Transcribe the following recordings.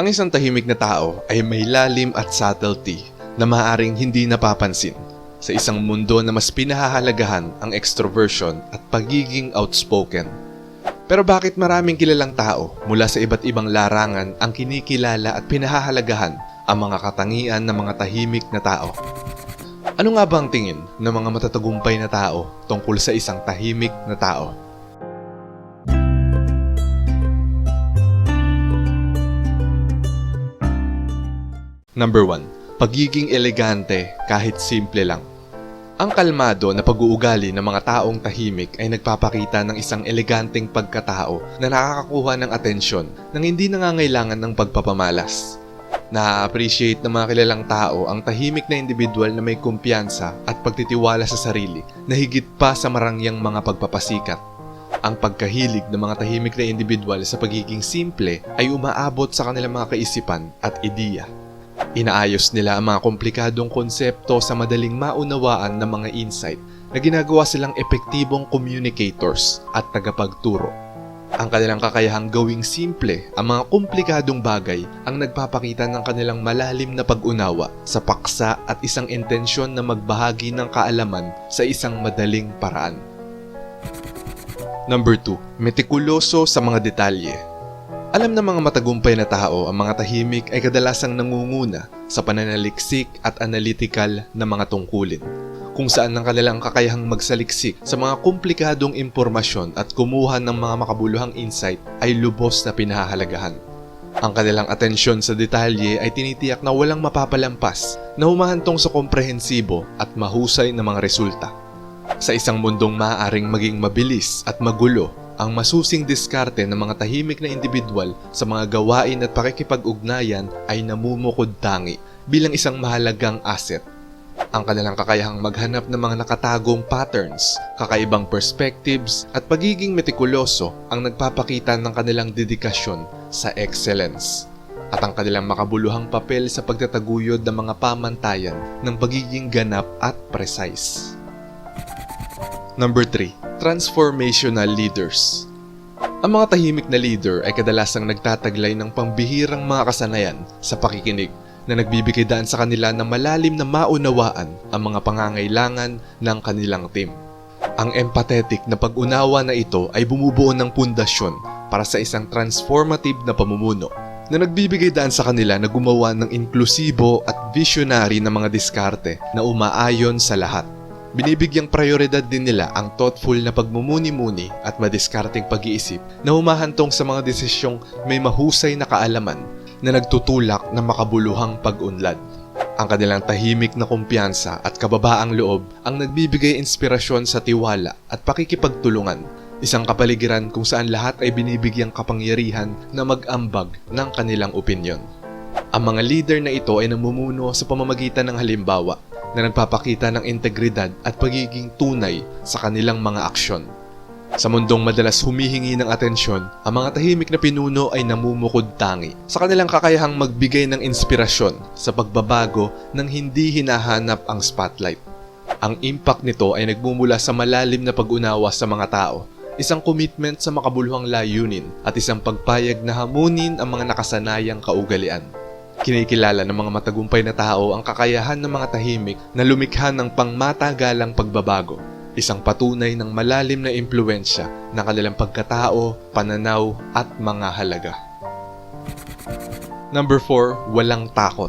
Ang isang tahimik na tao ay may lalim at subtlety na maaaring hindi napapansin sa isang mundo na mas pinahahalagahan ang extroversion at pagiging outspoken. Pero bakit maraming kilalang tao mula sa iba't ibang larangan ang kinikilala at pinahahalagahan ang mga katangian ng mga tahimik na tao? Ano nga ba ang tingin ng mga matatagumpay na tao tungkol sa isang tahimik na tao? Number 1. Pagiging elegante kahit simple lang. Ang kalmado na pag-uugali ng mga taong tahimik ay nagpapakita ng isang eleganteng pagkatao na nakakakuha ng atensyon nang hindi nangangailangan ng pagpapamalas. Na-appreciate ng mga kilalang tao ang tahimik na individual na may kumpiyansa at pagtitiwala sa sarili na higit pa sa marangyang mga pagpapasikat. Ang pagkahilig ng mga tahimik na individual sa pagiging simple ay umaabot sa kanilang mga kaisipan at ideya. Inaayos nila ang mga komplikadong konsepto sa madaling maunawaan ng mga insight na ginagawa silang epektibong communicators at tagapagturo. Ang kanilang kakayahang gawing simple ang mga komplikadong bagay ang nagpapakita ng kanilang malalim na pag-unawa sa paksa at isang intensyon na magbahagi ng kaalaman sa isang madaling paraan. Number 2. Metikuloso sa mga detalye. Alam ng mga matagumpay na tao ang mga tahimik ay kadalasang nangunguna sa pananaliksik at analytical na mga tungkulin, kung saan ang kanilang kakayahang magsaliksik sa mga komplikadong impormasyon at kumuha ng mga makabuluhang insight ay lubos na pinahahalagahan. Ang kanilang atensyon sa detalye ay tinitiyak na walang mapapalampas na humahantong sa komprehensibo at mahusay na mga resulta. Sa isang mundong maaaring maging mabilis at magulo, ang masusing diskarte ng mga tahimik na individual sa mga gawain at pakikipag-ugnayan ay namumukod tangi bilang isang mahalagang asset. Ang kanilang kakayahang maghanap ng mga nakatagong patterns, kakaibang perspectives at pagiging metikuloso ang nagpapakita ng kanilang dedikasyon sa excellence at ang kanilang makabuluhang papel sa pagtataguyod ng mga pamantayan ng pagiging ganap at precise. Number 3. Transformational Leaders Ang mga tahimik na leader ay kadalasang nagtataglay ng pambihirang mga kasanayan sa pakikinig na nagbibigay daan sa kanila ng malalim na maunawaan ang mga pangangailangan ng kanilang team. Ang empathetic na pag-unawa na ito ay bumubuo ng pundasyon para sa isang transformative na pamumuno na nagbibigay daan sa kanila na gumawa ng inklusibo at visionary na mga diskarte na umaayon sa lahat. Binibigyang prioridad din nila ang thoughtful na pagmumuni-muni at madiskarteng pag-iisip na humahantong sa mga desisyong may mahusay na kaalaman na nagtutulak ng makabuluhang pag-unlad. Ang kanilang tahimik na kumpiyansa at kababaang loob ang nagbibigay inspirasyon sa tiwala at pakikipagtulungan, isang kapaligiran kung saan lahat ay binibigyang kapangyarihan na mag-ambag ng kanilang opinyon. Ang mga leader na ito ay namumuno sa pamamagitan ng halimbawa na nagpapakita ng integridad at pagiging tunay sa kanilang mga aksyon. Sa mundong madalas humihingi ng atensyon, ang mga tahimik na pinuno ay namumukod tangi sa kanilang kakayahang magbigay ng inspirasyon sa pagbabago nang hindi hinahanap ang spotlight. Ang impact nito ay nagmumula sa malalim na pag-unawa sa mga tao, isang commitment sa makabuluhang layunin at isang pagpayag na hamunin ang mga nakasanayang kaugalian. Kinikilala ng mga matagumpay na tao ang kakayahan ng mga tahimik na lumikha ng pangmatagalang pagbabago, isang patunay ng malalim na impluensya ng kanilang pagkatao, pananaw at mga halaga. Number 4, walang takot.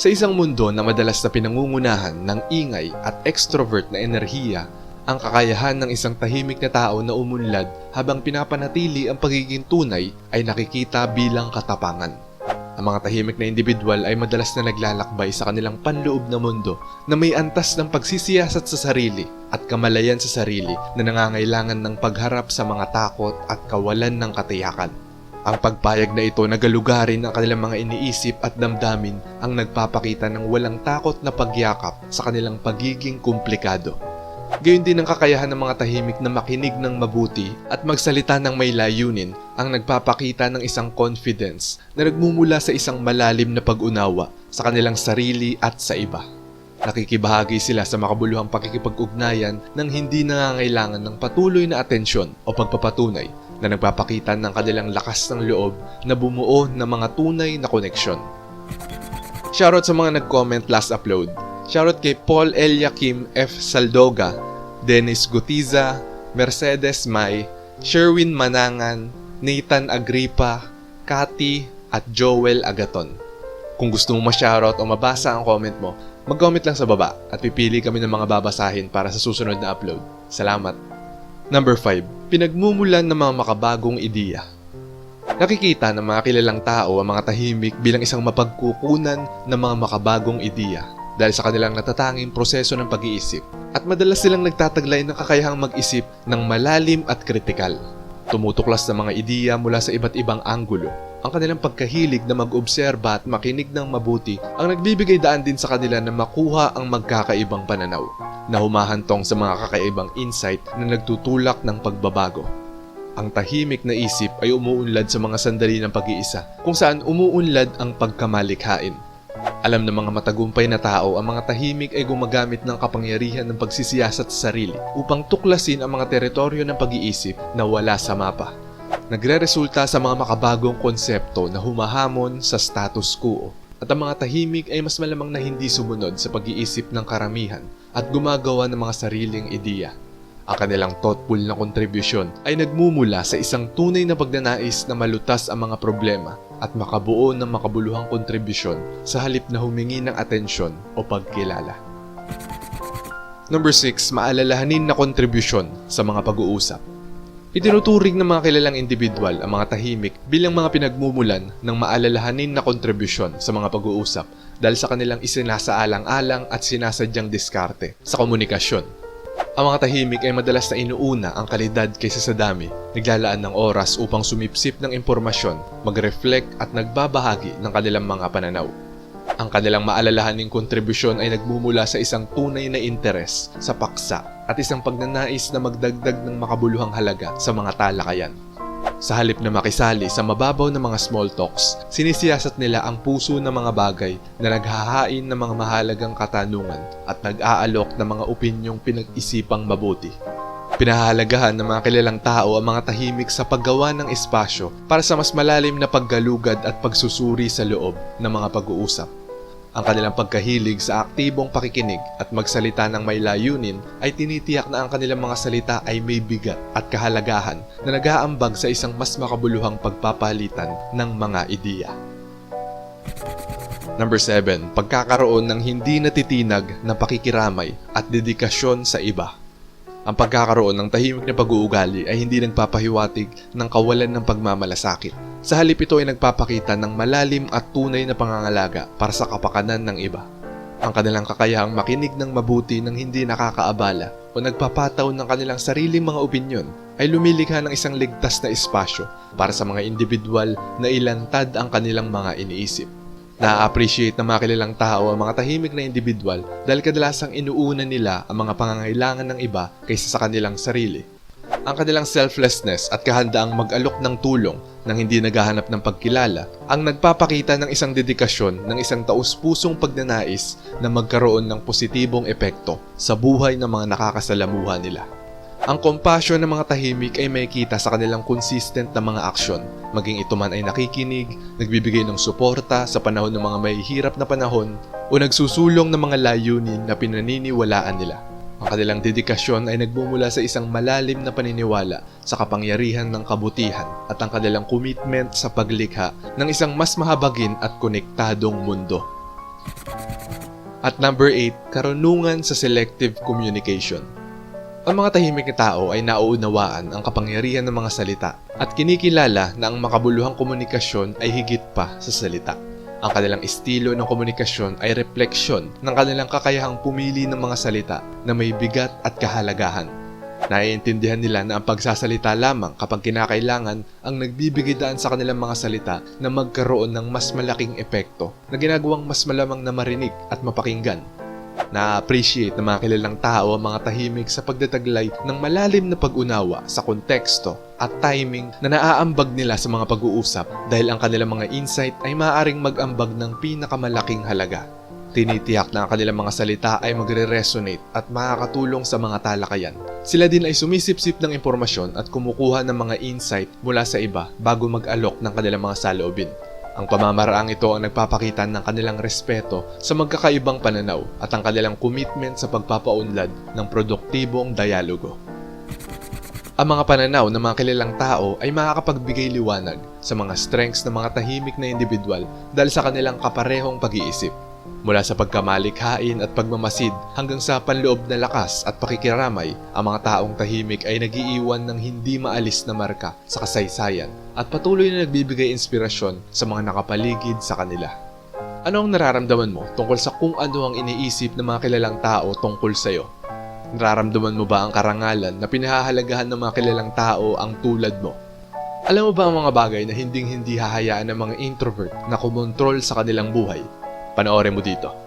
Sa isang mundo na madalas na pinangungunahan ng ingay at extrovert na enerhiya, ang kakayahan ng isang tahimik na tao na umunlad habang pinapanatili ang pagiging tunay ay nakikita bilang katapangan. Ang mga tahimik na individual ay madalas na naglalakbay sa kanilang panloob na mundo na may antas ng pagsisiyasat sa sarili at kamalayan sa sarili na nangangailangan ng pagharap sa mga takot at kawalan ng katiyakan. Ang pagpayag na ito na galugarin ang kanilang mga iniisip at damdamin ang nagpapakita ng walang takot na pagyakap sa kanilang pagiging komplikado. Gayon din ang kakayahan ng mga tahimik na makinig ng mabuti at magsalita ng may layunin ang nagpapakita ng isang confidence na nagmumula sa isang malalim na pag-unawa sa kanilang sarili at sa iba. Nakikibahagi sila sa makabuluhang pakikipag-ugnayan nang hindi nangangailangan ng patuloy na atensyon o pagpapatunay na nagpapakita ng kanilang lakas ng loob na bumuo ng mga tunay na koneksyon. Shoutout sa mga nag-comment last upload. Shoutout kay Paul Eliakim F. Saldoga, Dennis Gutiza, Mercedes May, Sherwin Manangan, Nathan Agripa, Kati, at Joel Agaton. Kung gusto mong ma-shoutout o mabasa ang comment mo, mag-comment lang sa baba at pipili kami ng mga babasahin para sa susunod na upload. Salamat! Number 5. Pinagmumulan ng mga makabagong ideya. Nakikita ng mga kilalang tao ang mga tahimik bilang isang mapagkukunan ng mga makabagong ideya dahil sa kanilang natatanging proseso ng pag-iisip at madalas silang nagtataglay ng kakayahang mag-isip ng malalim at kritikal. Tumutuklas ng mga ideya mula sa iba't ibang anggulo. Ang kanilang pagkahilig na mag-obserba at makinig ng mabuti ang nagbibigay daan din sa kanila na makuha ang magkakaibang pananaw na humahantong sa mga kakaibang insight na nagtutulak ng pagbabago. Ang tahimik na isip ay umuunlad sa mga sandali ng pag-iisa kung saan umuunlad ang pagkamalikhain. Alam ng mga matagumpay na tao ang mga tahimik ay gumagamit ng kapangyarihan ng pagsisiyasat sa sarili upang tuklasin ang mga teritoryo ng pag-iisip na wala sa mapa. Nagre-resulta sa mga makabagong konsepto na humahamon sa status quo at ang mga tahimik ay mas malamang na hindi sumunod sa pag-iisip ng karamihan at gumagawa ng mga sariling ideya. Ang kanilang thoughtful na kontribusyon ay nagmumula sa isang tunay na pagnanais na malutas ang mga problema at makabuo ng makabuluhang kontribusyon sa halip na humingi ng atensyon o pagkilala. Number 6, maalalahanin na kontribusyon sa mga pag-uusap. Itinuturing ng mga kilalang individual ang mga tahimik bilang mga pinagmumulan ng maalalahanin na kontribusyon sa mga pag-uusap dahil sa kanilang isinasaalang-alang at sinasadyang diskarte sa komunikasyon. Ang mga tahimik ay madalas na inuuna ang kalidad kaysa sa dami, naglalaan ng oras upang sumipsip ng impormasyon, mag-reflect at nagbabahagi ng kanilang mga pananaw. Ang kanilang maalalahaning kontribusyon ay nagmumula sa isang tunay na interes sa paksa at isang pagnanais na magdagdag ng makabuluhang halaga sa mga talakayan. Sa halip na makisali sa mababaw na mga small talks, sinisiyasat nila ang puso ng mga bagay na naghahain ng mga mahalagang katanungan at nag-aalok ng mga opinyong pinag-isipang mabuti. Pinahahalagahan ng mga kilalang tao ang mga tahimik sa paggawa ng espasyo para sa mas malalim na paggalugad at pagsusuri sa loob ng mga pag-uusap. Ang kanilang pagkahilig sa aktibong pakikinig at magsalita ng may layunin ay tinitiyak na ang kanilang mga salita ay may bigat at kahalagahan na nag-aambag sa isang mas makabuluhang pagpapalitan ng mga ideya. Number 7. Pagkakaroon ng hindi natitinag na pakikiramay at dedikasyon sa iba. Ang pagkakaroon ng tahimik na pag-uugali ay hindi nagpapahiwatig ng kawalan ng pagmamalasakit. Sa halip ito ay nagpapakita ng malalim at tunay na pangangalaga para sa kapakanan ng iba. Ang kanilang kakayahang makinig ng mabuti ng hindi nakakaabala o nagpapataw ng kanilang sariling mga opinyon ay lumilikha ng isang ligtas na espasyo para sa mga individual na ilantad ang kanilang mga iniisip. Na-appreciate ng mga kilalang tao ang mga tahimik na individual dahil kadalasang inuuna nila ang mga pangangailangan ng iba kaysa sa kanilang sarili. Ang kanilang selflessness at kahandaang mag-alok ng tulong nang hindi naghahanap ng pagkilala ang nagpapakita ng isang dedikasyon ng isang taus-pusong pagnanais na magkaroon ng positibong epekto sa buhay ng mga nakakasalamuha nila. Ang compassion ng mga tahimik ay makikita sa kanilang consistent na mga aksyon, maging ito man ay nakikinig, nagbibigay ng suporta sa panahon ng mga may hirap na panahon, o nagsusulong ng mga layunin na pinaniniwalaan nila. Ang kanilang dedikasyon ay nagmumula sa isang malalim na paniniwala sa kapangyarihan ng kabutihan at ang kanilang commitment sa paglikha ng isang mas mahabagin at konektadong mundo. At number 8, karunungan sa selective communication. Ang mga tahimik na tao ay nauunawaan ang kapangyarihan ng mga salita at kinikilala na ang makabuluhang komunikasyon ay higit pa sa salita. Ang kanilang estilo ng komunikasyon ay refleksyon ng kanilang kakayahang pumili ng mga salita na may bigat at kahalagahan. Naiintindihan nila na ang pagsasalita lamang kapag kinakailangan ang nagbibigay daan sa kanilang mga salita na magkaroon ng mas malaking epekto na ginagawang mas malamang na marinig at mapakinggan na-appreciate ng mga kilalang tao ang mga tahimik sa pagdataglay ng malalim na pag-unawa sa konteksto at timing na naaambag nila sa mga pag-uusap dahil ang kanilang mga insight ay maaaring mag-ambag ng pinakamalaking halaga. Tinitiyak na ang kanilang mga salita ay magre-resonate at makakatulong sa mga talakayan. Sila din ay sumisipsip ng impormasyon at kumukuha ng mga insight mula sa iba bago mag-alok ng kanilang mga saloobin. Ang pamamaraang ito ang nagpapakita ng kanilang respeto sa magkakaibang pananaw at ang kanilang commitment sa pagpapaunlad ng produktibong dialogo. Ang mga pananaw ng mga kilalang tao ay makakapagbigay liwanag sa mga strengths ng mga tahimik na individual dahil sa kanilang kaparehong pag-iisip. Mula sa pagkamalikhain at pagmamasid hanggang sa panloob na lakas at pakikiramay, ang mga taong tahimik ay nagiiwan ng hindi maalis na marka sa kasaysayan at patuloy na nagbibigay inspirasyon sa mga nakapaligid sa kanila. Ano ang nararamdaman mo tungkol sa kung ano ang iniisip ng mga kilalang tao tungkol sa'yo? Nararamdaman mo ba ang karangalan na pinahahalagahan ng mga kilalang tao ang tulad mo? Alam mo ba ang mga bagay na hinding-hindi hahayaan ng mga introvert na kumontrol sa kanilang buhay? Panoorin mo dito.